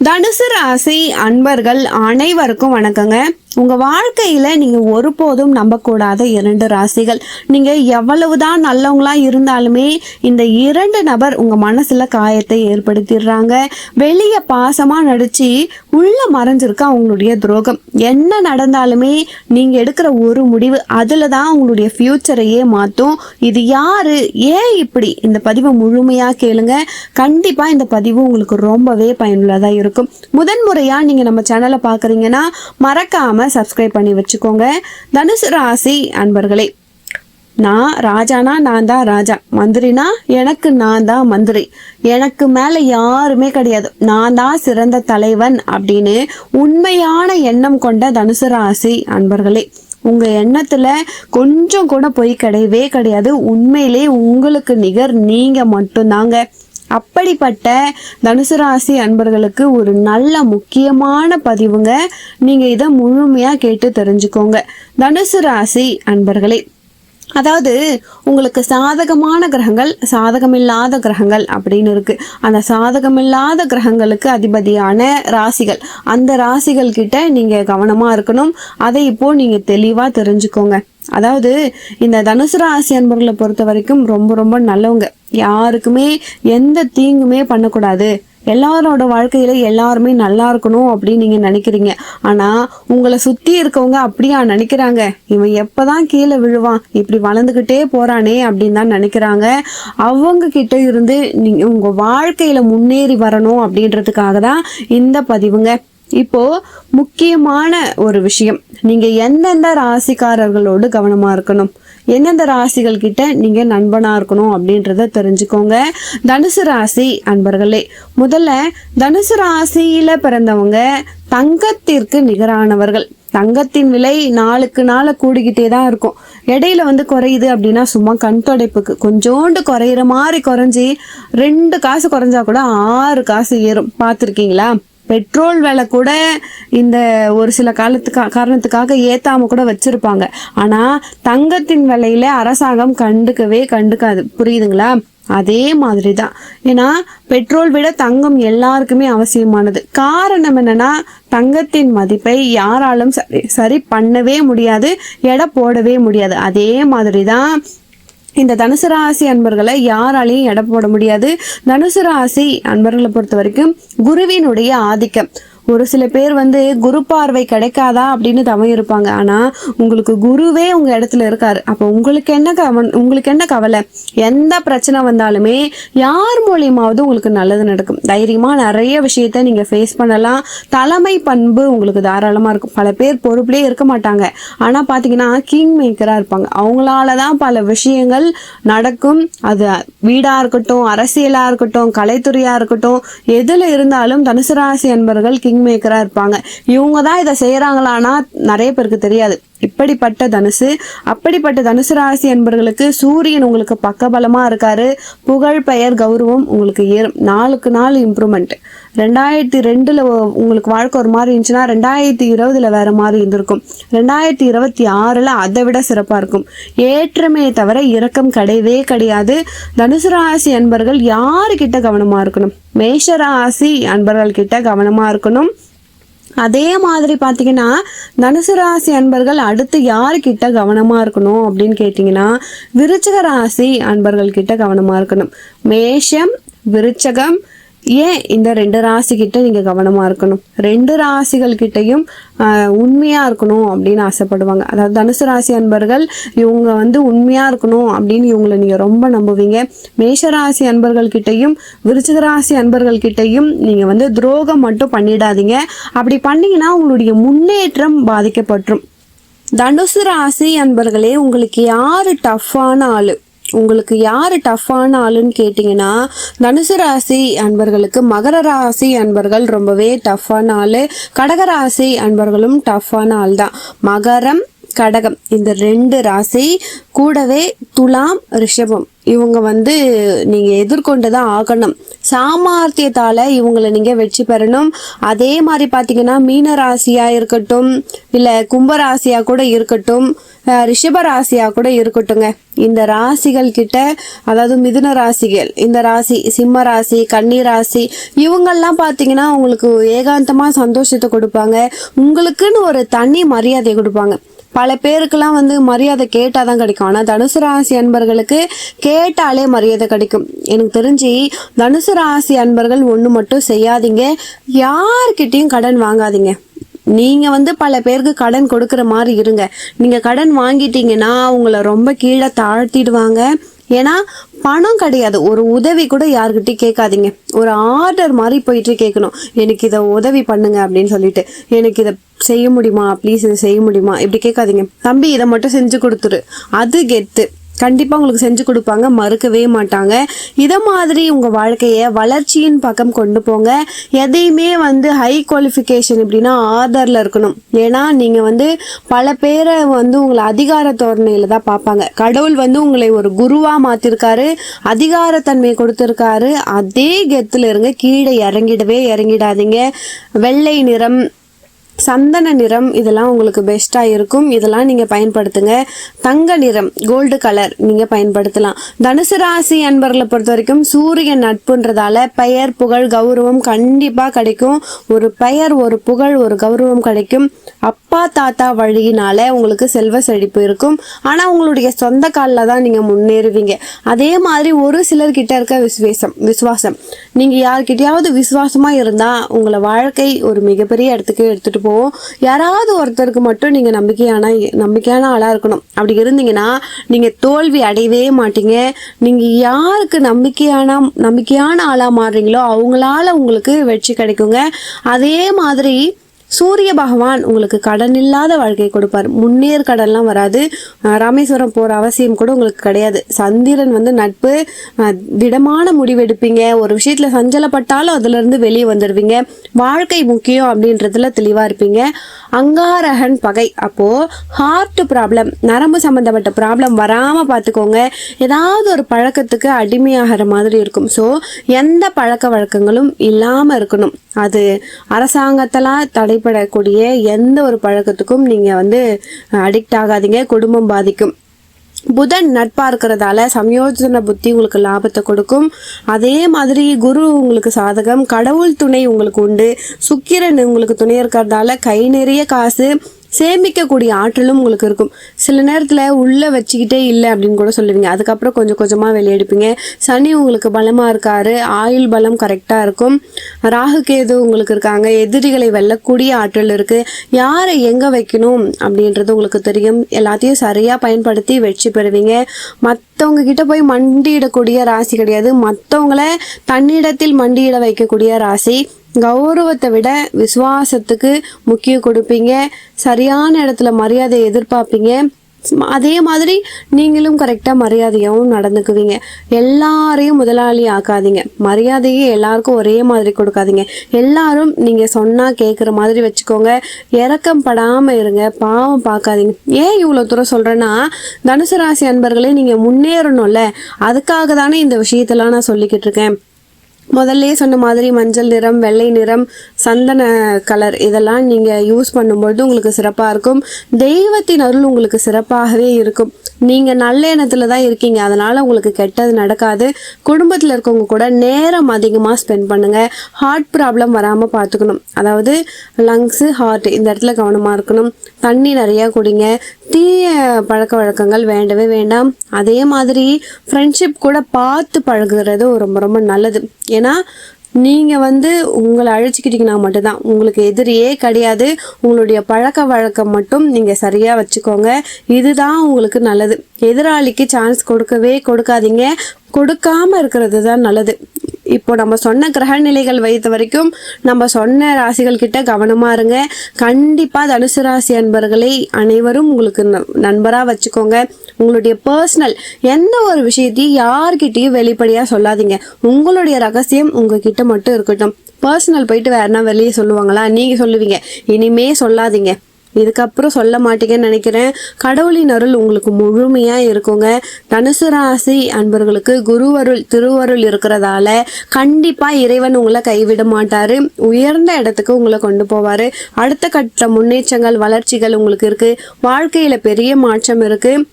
தனுசு ராசி அன்பர்கள் அனைவருக்கும் வணக்கங்க. உங்க வாழ்க்கையில நீங்க ஒருபோதும் நம்பக்கூடாத இரண்டு ராசிகள். நீங்க எவ்வளவுதான் நல்லவங்களா இருந்தாலுமே இந்த இரண்டு நபர் உங்க மனசுல காயத்தை ஏற்படுத்திடுறாங்க. வெளிய பாசமா நடிச்சு உள்ள மறைஞ்சிருக்க அவங்களுடைய துரோகம். என்ன நடந்தாலுமே நீங்க எடுக்கிற ஒரு முடிவு அதுல தான் உங்களுடைய ஃபியூச்சரையே மாற்றும் இது யாரு? ஏன் இப்படி? இந்த பதிவை முழுமையா கேளுங்க. கண்டிப்பா இந்த பதிவு உங்களுக்கு ரொம்பவே பயனுள்ளதா இருக்கும் முதன்முறையா நீங்க நம்ம சேனலை பாக்குறீங்கன்னா மறக்காம சப்ஸ்கிரைப் பண்ணி வச்சுக்கோங்க. தனுசு ராசி அன்பர்களே நான் ராஜானா நான் தான் ராஜா. மந்திரினா எனக்கு நான் தான் மந்திரி. எனக்கு மேல யாருமே கிடையாது. நான் தான் சிறந்த தலைவன் அப்படின்னு உண்மையான எண்ணம் கொண்ட தனுசு ராசி அன்பர்களே உங்க எண்ணத்துல கொஞ்சம் கூட பொய் கிடையவே கிடையாது. உண்மையிலே உங்களுக்கு நிகர் நீங்க மட்டும்தாங்க. அப்படிப்பட்ட தனுசு ராசி அன்பர்களுக்கு ஒரு நல்ல முக்கியமான பதிவுங்க. நீங்க இதை முழுமையா கேட்டு தெரிஞ்சுக்கோங்க. தனுசு ராசி அன்பர்களே அதாவது உங்களுக்கு சாதகமான கிரகங்கள் சாதகமில்லாத கிரகங்கள் அப்படின்னு இருக்கு. அந்த சாதகமில்லாத கிரகங்களுக்கு அதிபதியான ராசிகள். அந்த ராசிகள் கிட்ட நீங்க கவனமா இருக்கணும். அதை இப்போ நீங்க தெளிவா தெரிஞ்சுக்கோங்க. அதாவது இந்த தனுசு ராசி அன்பர்களை பொறுத்த வரைக்கும் ரொம்ப ரொம்ப நல்லவங்க. யாருக்குமே எந்த தீங்குமே பண்ணக்கூடாது. எல்லாரோட வாழ்க்கையில எல்லாருமே நல்லா இருக்கணும் அப்படின்னு நீங்க நினைக்கிறீங்க. ஆனா உங்களை சுத்தி இருக்கவங்க அப்படியா நினைக்கிறாங்க? இவன் எப்பதான் கீழே விழுவான்? இப்படி வளர்ந்துகிட்டே போறானே அப்படின்னு தான் நினைக்கிறாங்க. அவங்க கிட்ட இருந்து நீங்க உங்க வாழ்க்கையில முன்னேறி வரணும் அப்படின்றதுக்காக தான் இந்த பதிவுங்க. இப்போ முக்கியமான ஒரு விஷயம். நீங்க எந்தெந்த ராசிக்காரர்களோடு கவனமா இருக்கணும்? எந்தெந்த ராசிகள் கிட்ட நீங்க நண்பனா இருக்கணும் அப்படின்றத தெரிஞ்சுக்கோங்க. தனுசு ராசி அன்பர்களே முதல்ல தனுசு ராசியில பிறந்தவங்க தங்கத்திற்கு நிகரானவர்கள். தங்கத்தின் விலை நாளுக்கு நாள் கூடிக்கிட்டே தான் இருக்கும். இடையில வந்து குறையுது அப்படின்னா சும்மா கண் தொடைப்புக்கு. கொஞ்சோண்டு குறையிற மாதிரி குறைஞ்சி ரெண்டு காசு குறைஞ்சா கூட ஆறு காசு ஏறும். பார்த்துருக்கீங்களா? பெட்ரோல் விலை கூட இந்த ஒரு சில காலத்துக்கா காரணத்துக்காக ஏத்தாம கூட வச்சிருப்பாங்க. ஆனா தங்கத்தின் விலையில அரசாங்கம் கண்டுக்கவே கண்டுக்காது. புரியுதுங்களா? அதே மாதிரி தான் ஏன்னா பெட்ரோல் விட தங்கம் எல்லாருக்குமே அவசியமானது. காரணம் என்னன்னா தங்கத்தின் மதிப்பை யாராலும் சரி சரி பண்ணவே முடியாது எடை போடவே முடியாது. அதே மாதிரி தான் இந்த தனுசு ராசி அன்பர்களை யாராலையும் எடை போட முடியாது. தனுசு ராசி அன்பர்களை பொறுத்த வரைக்கும் குருவினுடைய ஆதிக்கம். ஒரு சில பேர் வந்து குரு பார்வை கிடைக்காதா அப்படின்னு தவம் இருப்பாங்க. ஆனால் உங்களுக்கு குருவே உங்கள் இடத்துல இருக்காரு. அப்போ உங்களுக்கு என்ன கவன் உங்களுக்கு என்ன கவலை? எந்த பிரச்சனை வந்தாலுமே யார் மூலியமாவது உங்களுக்கு நல்லது நடக்கும். தைரியமாக நிறைய விஷயத்த நீங்கள் ஃபேஸ் பண்ணலாம். தலைமை பண்பு உங்களுக்கு தாராளமாக இருக்கும். பல பேர் பொறுப்புலேயே இருக்க மாட்டாங்க. ஆனால் பார்த்தீங்கன்னா கிங் மேக்கராக இருப்பாங்க. அவங்களால தான் பல விஷயங்கள் நடக்கும். அது வீடாக இருக்கட்டும் அரசியலாக இருக்கட்டும் கலைத்துறையாக இருக்கட்டும் எதில் இருந்தாலும் தனுசு ராசி அன்பர்கள் கிங் மேக்கரா இருப்பாங்க. இவங்க தான் இதை செய்யறாங்களான்னா நிறைய பேருக்கு தெரியாது. இப்படிப்பட்ட தனுசு அப்படிப்பட்ட தனுசு ராசி அன்பர்களுக்கு சூரியன் உங்களுக்கு பக்கபலமா இருக்காரு. புகழ் பெயர் கௌரவம் உங்களுக்கு ஏறும். நாளுக்கு நாள் இம்ப்ரூவ்மெண்ட் ரெண்டாயிரத்தி ரெண்டுல உங்களுக்கு வாழ்க்கை ஒரு மாதிரி இருந்துச்சுன்னா ரெண்டாயிரத்தி இருபதுல வேற மாதிரி இருந்திருக்கும். ரெண்டாயிரத்தி இருபத்தி ஆறுல அதை விட சிறப்பா இருக்கும். ஏற்றமே தவிர இரக்கம் கிடையவே கிடையாது. தனுசு ராசி அன்பர்கள் யாருக்கிட்ட கவனமா இருக்கணும்? மேஷ ராசி அன்பர்கள் கிட்ட கவனமா இருக்கணும். அதே மாதிரி பார்த்தீங்கன்னா தனுசு ராசி அன்பர்கள் அடுத்து யாருக்கிட்ட கவனமாக இருக்கணும் அப்படின்னு கேட்டிங்கன்னா விருச்சக ராசி அன்பர்கள் கிட்ட கவனமாக இருக்கணும். மேஷம் விருச்சகம் ஏன் இந்த ரெண்டு ராசிக்கிட்ட நீங்கள் கவனமாக இருக்கணும்? ரெண்டு ராசிகள் உண்மையாக இருக்கணும் அப்படின்னு ஆசைப்படுவாங்க. அதாவது தனுசு ராசி அன்பர்கள் இவங்க வந்து உண்மையாக இருக்கணும் அப்படின்னு இவங்களை நீங்கள் ரொம்ப நம்புவீங்க. மேஷ ராசி அன்பர்கள்கிட்டையும் விருச்சிக ராசி அன்பர்கள் நீங்கள் வந்து துரோகம் மட்டும் பண்ணிடாதீங்க. அப்படி பண்ணீங்கன்னா உங்களுடைய முன்னேற்றம் பாதிக்கப்பட்டுரும். தனுசு ராசி அன்பர்களே உங்களுக்கு யார் டஃப்பான ஆள்? உங்களுக்கு யார் டஃப்பான ஆளுன்னு கேட்டிங்கன்னா தனுசு ராசி அன்பர்களுக்கு மகர ராசி அன்பர்கள் ரொம்பவே டஃப்பான ஆள். கடகராசி அன்பர்களும் டஃப்பான ஆள் தான் மகரம் கடகம். இந்த ரெண்டு ராசி கூடவே துலாம் ரிஷபம். இவங்க வந்து நீங்க எதிர்கொண்டு தான் ஆகணும். சாமர்த்தியத்தால இவங்களை நீங்க வெற்றி பெறணும். அதே மாதிரி பாத்தீங்கன்னா மீன ராசியா இருக்கட்டும் இல்ல கும்பராசியா கூட இருக்கட்டும் ரிஷப ராசியா கூட இருக்கட்டுங்க இந்த ராசிகள் கிட்ட அதாவது மிதுன ராசிகள் இந்த ராசி சிம்ம ராசி கன்னி ராசி இவங்கெல்லாம் பார்த்தீங்கன்னா உங்களுக்கு ஏகாந்தமா சந்தோஷத்தை கொடுப்பாங்க. உங்களுக்குன்னு ஒரு தனி மரியாதை கொடுப்பாங்க. பல பேருக்கெல்லாம் வந்து மரியாதை கேட்டால் தான் கிடைக்கும். ஆனால் தனுசு ராசி அன்பர்களுக்கு கேட்டாலே மரியாதை கிடைக்கும். எனக்கு தெரிஞ்சு தனுசு ராசி அன்பர்கள் ஒன்று மட்டும் செய்யாதீங்க. யார்கிட்டயும் கடன் வாங்காதீங்க. நீங்கள் வந்து பல பேருக்கு கடன் கொடுக்குற மாதிரி இருங்க. நீங்கள் கடன் வாங்கிட்டீங்கன்னா அவங்கள ரொம்ப கீழே தாழ்த்திடுவாங்க. ஏன்னா பணம் கிடையாது. ஒரு உதவி கூட யாருக்கிட்டையும் கேட்காதீங்க. ஒரு ஆர்டர் மாதிரி போயிட்டு கேட்கணும். எனக்கு இதை உதவி பண்ணுங்க அப்படின்னு சொல்லிட்டு. எனக்கு இதை செய்ய முடியுமா? ப்ளீஸ் இதை செய்ய முடியுமா? இப்படி கேட்காதீங்க. தம்பி இதை மட்டும் செஞ்சு கொடுத்துரு. அது கெத்து. கண்டிப்பாக உங்களுக்கு செஞ்சு கொடுப்பாங்க மறுக்கவே மாட்டாங்க. இதை மாதிரி உங்கள் வாழ்க்கையை வளர்ச்சியின் பக்கம் கொண்டு போங்க. எதையுமே வந்து ஹை குவாலிஃபிகேஷன் இப்படின்னா ஆதரில் இருக்கணும். ஏன்னா நீங்கள் வந்து பல பேரை வந்து உங்களை அதிகார தோரணையில் தான் பார்ப்பாங்க. கடவுள் வந்து உங்களை ஒரு குருவாக மாற்றிருக்காரு அதிகாரத்தன்மையை கொடுத்துருக்காரு. அதே கெத்தில் இருங்க கீழே இறங்கிடவே இறங்கிடாதீங்க. வெள்ளை நிறம் சந்தன நிறம் இதெல்லாம் உங்களுக்கு பெஸ்ட்டாக இருக்கும். இதெல்லாம் நீங்கள் பயன்படுத்துங்க. தங்க நிறம் கோல்டு கலர் நீங்கள் பயன்படுத்தலாம். தனுசு ராசி அன்பர்களை பொறுத்த வரைக்கும் சூரியன் நட்புன்றதால பெயர் புகழ் கௌரவம் கண்டிப்பாக கிடைக்கும். ஒரு பெயர் ஒரு புகழ் ஒரு கௌரவம் கிடைக்கும். அப்பா தாத்தா வழியினால உங்களுக்கு செல்வ செழிப்பு இருக்கும். ஆனால் உங்களுடைய சொந்த காலில் தான் நீங்கள் முன்னேறுவீங்க. அதே மாதிரி ஒரு சிலர்கிட்ட இருக்க விசுவேசம் விசுவாசம். நீங்கள் யார்கிட்டயாவது விசுவாசமாக இருந்தால் உங்களை வாழ்க்கை ஒரு மிகப்பெரிய இடத்துக்கு எடுத்துகிட்டு போவோம் யாராவது ஒருத்தருக்கு மட்டும் நீங்கள் நம்பிக்கையான நம்பிக்கையான ஆளாக இருக்கணும். அப்படி இருந்தீங்கன்னா நீங்கள் தோல்வி அடையவே மாட்டீங்க. நீங்கள் யாருக்கு நம்பிக்கையான நம்பிக்கையான ஆளாக மாறுறீங்களோ அவங்களால உங்களுக்கு வெற்றி கிடைக்குங்க. அதே மாதிரி சூரிய பகவான் உங்களுக்கு கடன் இல்லாத வாழ்க்கை கொடுப்பார். முன்னேர் கடன்லாம் வராது. ராமேஸ்வரம் போகிற அவசியம் கூட உங்களுக்கு கிடையாது. சந்திரன் வந்து நட்பு திடமான முடிவெடுப்பீங்க ஒரு விஷயத்தில் சஞ்சலப்பட்டாலும் அதுலேருந்து வெளியே வந்துடுவீங்க. வாழ்க்கை முக்கியம் அப்படின்றதுல தெளிவாக இருப்பீங்க. அங்காரகன் பகை. அப்போது ஹார்ட் ப்ராப்ளம் நரம்பு சம்மந்தப்பட்ட ப்ராப்ளம் வராமல் பார்த்துக்கோங்க. ஏதாவது ஒரு பழக்கத்துக்கு அடிமையாகிற மாதிரி இருக்கும். ஸோ எந்த பழக்க வழக்கங்களும் இல்லாமல் இருக்கணும். அது அரசாங்கத்தெல்லாம் தடை ஏற்படக்கூடிய எந்த ஒரு பழக்கத்துக்கும் நீங்கள் வந்து அடிக்ட் ஆகாதீங்க குடும்பம் பாதிக்கும். புதன் நட்பா இருக்கிறதால சம்யோஜன புத்தி உங்களுக்கு லாபத்தை கொடுக்கும். அதே மாதிரி குரு உங்களுக்கு சாதகம் கடவுள் துணை உங்களுக்கு உண்டு. சுக்கிரன் உங்களுக்கு துணை இருக்கிறதால கை நிறைய காசு சேமிக்கக்கூடிய ஆற்றலும் உங்களுக்கு இருக்கும். சில நேரத்தில் உள்ளே வச்சுக்கிட்டே இல்லை அப்படின்னு கூட சொல்லுவீங்க. அதுக்கப்புறம் கொஞ்சம் கொஞ்சமாக வெளியெடுப்பீங்க. சனி உங்களுக்கு பலமாக இருக்காரு. ஆயுள் பலம் கரெக்டாக இருக்கும். ராகு கேது உங்களுக்கு இருக்காங்க. எதிரிகளை வெல்லக்கூடிய ஆற்றல் இருக்குது யாரை எங்கே வைக்கணும் அப்படின்றது உங்களுக்கு தெரியும். எல்லாத்தையும் சரியாக பயன்படுத்தி வெற்றி பெறுவீங்க. மற்றவங்க கிட்ட போய் மண்டியிடக்கூடிய ராசி கிடையாது. மற்றவங்கள தன்னிடத்தில் மண்டியிட வைக்கக்கூடிய ராசி. கௌரவத்தை விட விசுவாசத்துக்கு முக்கியம் கொடுப்பீங்க. சரியான இடத்துல மரியாதை எதிர்பார்ப்பீங்க. அதே மாதிரி நீங்களும் கரெக்டாக மரியாதையாகவும் நடந்துக்குவீங்க. எல்லாரையும் முதலாளி ஆக்காதீங்க. மரியாதையை எல்லாருக்கும் ஒரே மாதிரி கொடுக்காதீங்க. எல்லாரும் நீங்கள் சொன்னால் கேட்குற மாதிரி வச்சுக்கோங்க. இறக்கம் படாமல் இருங்க. பாவம் பார்க்காதீங்க. ஏன் இவ்வளோ தூரம் சொல்கிறேன்னா தனுசு ராசி அன்பர்களே நீங்கள் முன்னேறணும்ல. அதுக்காக தானே இந்த விஷயத்தெல்லாம் நான் சொல்லிக்கிட்டு இருக்கேன். முதல்ல சொன்ன மாதிரி மஞ்சள் நிறம் வெள்ளை நிறம் சந்தன கலர் இதெல்லாம் நீங்கள் யூஸ் பண்ணும்பொழுது உங்களுக்கு சிறப்பாக இருக்கும். தெய்வத்தின் அருள் உங்களுக்கு சிறப்பாகவே இருக்கும். நீங்கள் நல்ல எண்ணத்தில் தான் இருக்கீங்க. அதனால் உங்களுக்கு கெட்டது நடக்காது. குடும்பத்தில் இருக்கவங்க கூட நேரம் அதிகமாக ஸ்பெண்ட் பண்ணுங்கள் ஹார்ட் ப்ராப்ளம் வராமல் பார்த்துக்கணும் அதாவது லங்ஸு ஹார்ட் இந்த இடத்துல கவனமாக இருக்கணும். தண்ணி நிறையா குடிங்க. தீய பழக்க வழக்கங்கள் வேண்டவே வேண்டாம். அதே மாதிரி ஃப்ரெண்ட்ஷிப் கூட பார்த்து பழகுறது ரொம்ப ரொம்ப நல்லது. ஏன்னா நீங்கள் வந்து உங்களை அழைச்சிக்கிட்டிங்கன்னா மட்டும்தான். உங்களுக்கு எதிரியே கிடையாது. உங்களுடைய பழக்க வழக்கம் மட்டும் நீங்கள் சரியாக வச்சுக்கோங்க. இதுதான் உங்களுக்கு நல்லது. எதிராளிக்கு சான்ஸ் கொடுக்கவே கொடுக்காதீங்க. கொடுக்காமல் இருக்கிறது தான் நல்லது. இப்போ நம்ம சொன்ன கிரக நிலைகள் வைத்த வரைக்கும் நம்ம சொன்ன ராசிகள் கிட்ட கவனமா இருங்க. கண்டிப்பா தனுசு ராசி அன்பர்களை அனைவரும் உங்களுக்கு ந- நண்பரா வச்சுக்கோங்க. உங்களுடைய பர்சனல் எந்த ஒரு விஷயத்தையும் யார்கிட்டயும் வெளிப்படையா சொல்லாதீங்க. உங்களுடைய ரகசியம் உங்ககிட்ட மட்டும் இருக்கட்டும். பர்சனல் போயிட்டு வேறனா வெளியே சொல்லுவாங்களா? நீங்க சொல்லுவீங்க. இனிமே சொல்லாதீங்க. இதுக்கப்புறம் சொல்ல மாட்டீங்கன்னு நினைக்கிறேன். கடவுளின் அருள் உங்களுக்கு முழுமையா இருக்குங்க. தனுசு ராசி அன்பர்களுக்கு குருவருள் திருவருள் இருக்கிறதால கண்டிப்பா இறைவன் உங்களை கைவிட மாட்டாரு. உயர்ந்த இடத்துக்கு உங்களை கொண்டு போவாரு. அடுத்த கட்ட முன்னேற்றங்கள் வளர்ச்சிகள் உங்களுக்கு இருக்கு. வாழ்க்கையில பெரிய மாற்றம் இருக்கு.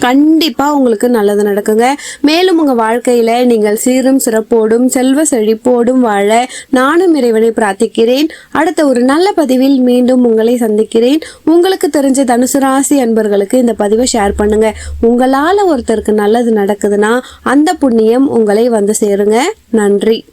கண்டிப்பாக உங்களுக்கு நல்லது நடக்குங்க. மேலும் உங்கள் வாழ்க்கையில் நீங்கள் சீரும் சிறப்போடும் செல்வ செழிப்போடும் வாழ நானும் இறைவனை பிரார்த்திக்கிறேன். அடுத்த ஒரு நல்ல பதிவில் மீண்டும் உங்களை சந்திக்கிறேன். உங்களுக்கு தெரிஞ்ச தனுசு ராசி அன்பர்களுக்கு இந்த பதிவை ஷேர் பண்ணுங்க. உங்களால் ஒருத்தருக்கு நல்லது நடக்குதுன்னா அந்த புண்ணியம் உங்களை வந்து சேருங்க. நன்றி.